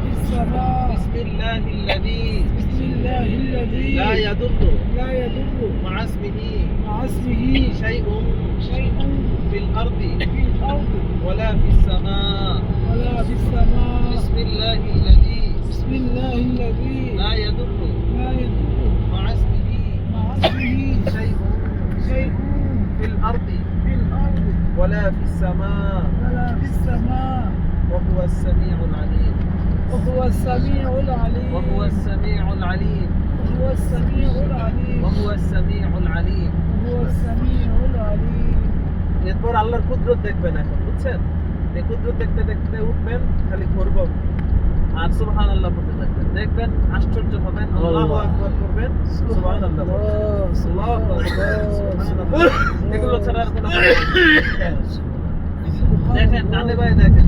في السماء بسم الله الذي بسم الله الذي لا يضر لا يضر مع اسمه مع اسمه شيء شيء في الأرض في الأرض. ولا في السماء. ولا في السماء. بسم الله الذي بسم الله الذي لا يضر لا يضر مع اسمه مع اسمه شيء شيء في الأرض في الأرض. ولا في السماء. ولا في السماء. وهو السميع العليم. وهو السميع العليم وهو السميع العليم وهو السميع العليم وهو السميع العليم وهو السميع العليم এরপর আল্লাহর কুদরত দেখবেন এখন বুঝছেন এই কুদরত দেখতে দেখতে উঠবেন খালি করব আর সুবহান আল্লাহ পড়তে থাকবেন দেখবেন আশ্চর্য হবেন আল্লাহু আকবার করবেন সুবহান আল্লাহ আল্লাহু আকবার সুবহানাল্লাহ। এগুলো ছাড়া আর কোনো দেখেন ডানে বায়ে দেখেন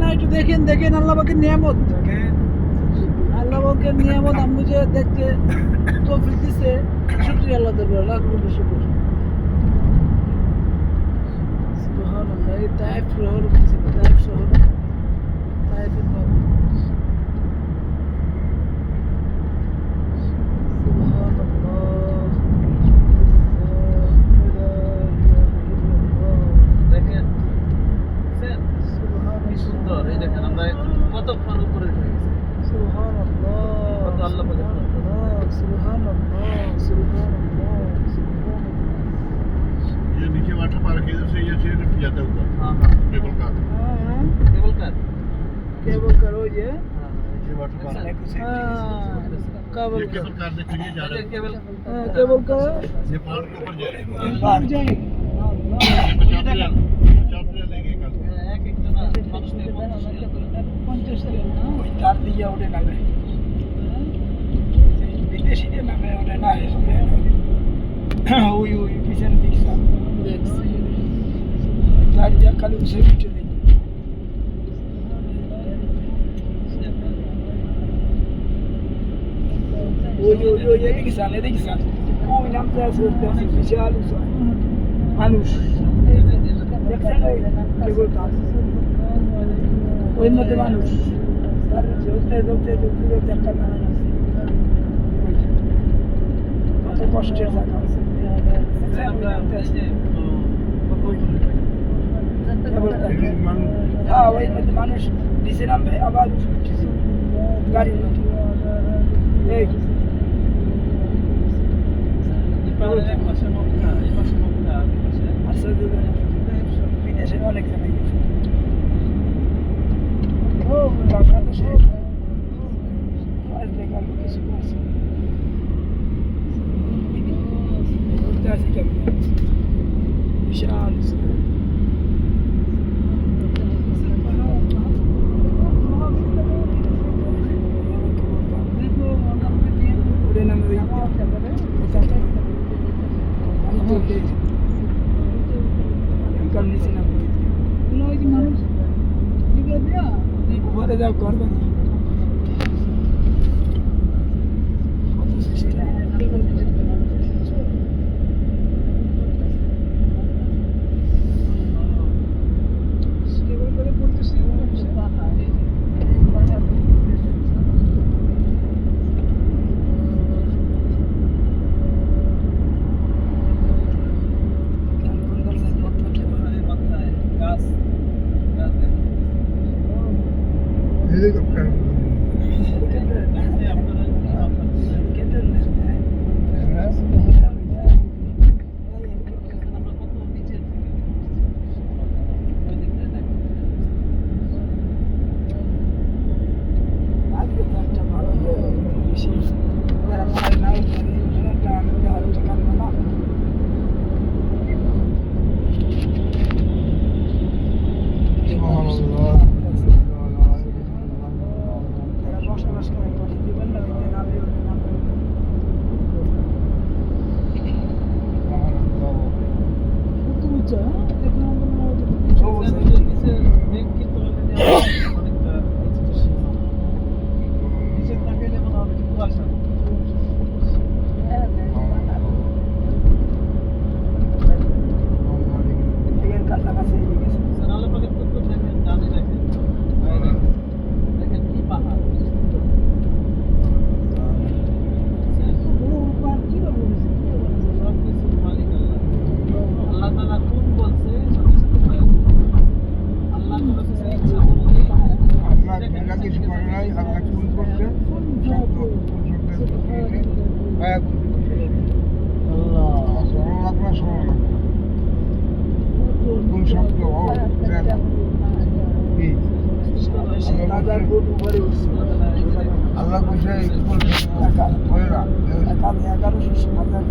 না। একটু দেখেন দেখেন আল্লাহ পাকের নিয়ামত। আল্লাহ পাকের নিয়ামত আমি যে দেখতে তৌফিক দিছে শুকরিয়া আল্লাহ দরবার লাখ কোটি শুকর। সুবহানাল্লাহ এই তাইফ শহর তাইফ শহর তাইফের নাম আল্লাহ বলে ये नीचे वाटर पार्क है इधर से ये चेयर लिफ्ट जाता है ऊपर हाँ हाँ केबल कार हाँ केबल कार केबल करो ये हाँ ये वाटर पार्क है कुछ केबल केबल कार देखो ये जा रहा है केबल केबल कार ये पहाड़ के ऊपर जा रहा है ऊपर जाएँगे अल्लाह 50 हज़ार 50 हज़ार लेंगे कल एक एक जना 50 টাকা 50 টাকা ওই তার দিয়ে ওঠে না বিদেশিদের নামে ওঠে না এসবে ওই ওই পিছনে দিকটা দেখছি তার দিয়ে খালি উঠে উঠে দেখি ওই যে ওই ওই এদিকে সান এদিকে সান ওই নামটা আছে ওইটা আছে বিশাল উঁচু। মানুষ দেখছেন ওই কেবল তার ওই মধ্যে মানুষ আর চলতে চলতে চলতে চলতে একটা নামে কত কষ্টের জায়গা আছে। হ্যাঁ ওই মধ্যে মানুষ নিচে নামবে আবার গাড়ির মধ্যে এই বিদেশে অনেক জায়গায় গেছে ও বাংলাদেশে আমি তো এখানকার নিচে নামে কোনো ওই যে মানুষ ulaşalım. ভায়া কুল সরল লাগবে সরল লাগবে কুল শব্দ ও আল্লাহ না এগারোশো হাজার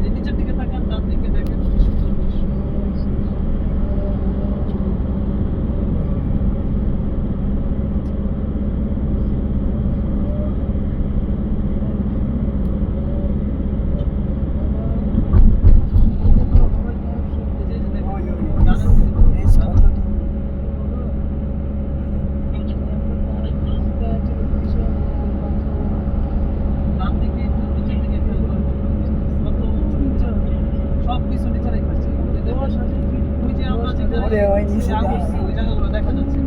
এই নিচের দিকে তাকান ডান দিকে দেখেন কি সুন্দর দৃশ্য। এই যে- এই যে দেখেন, ডানের দিকে, ডান দিকে একটু নিচের দিকে খেয়াল করেন। কত উঁচু নিচে। সব কিছু নিচে রেখে আসছে। ওই যে দেখেন, ওই যে আমরা যেখানে ওরে, ওই নিচে দেখা। যাচ্ছে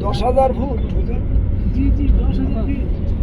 দশ হাজার ফুট জি জি দশ হাজার ফুট।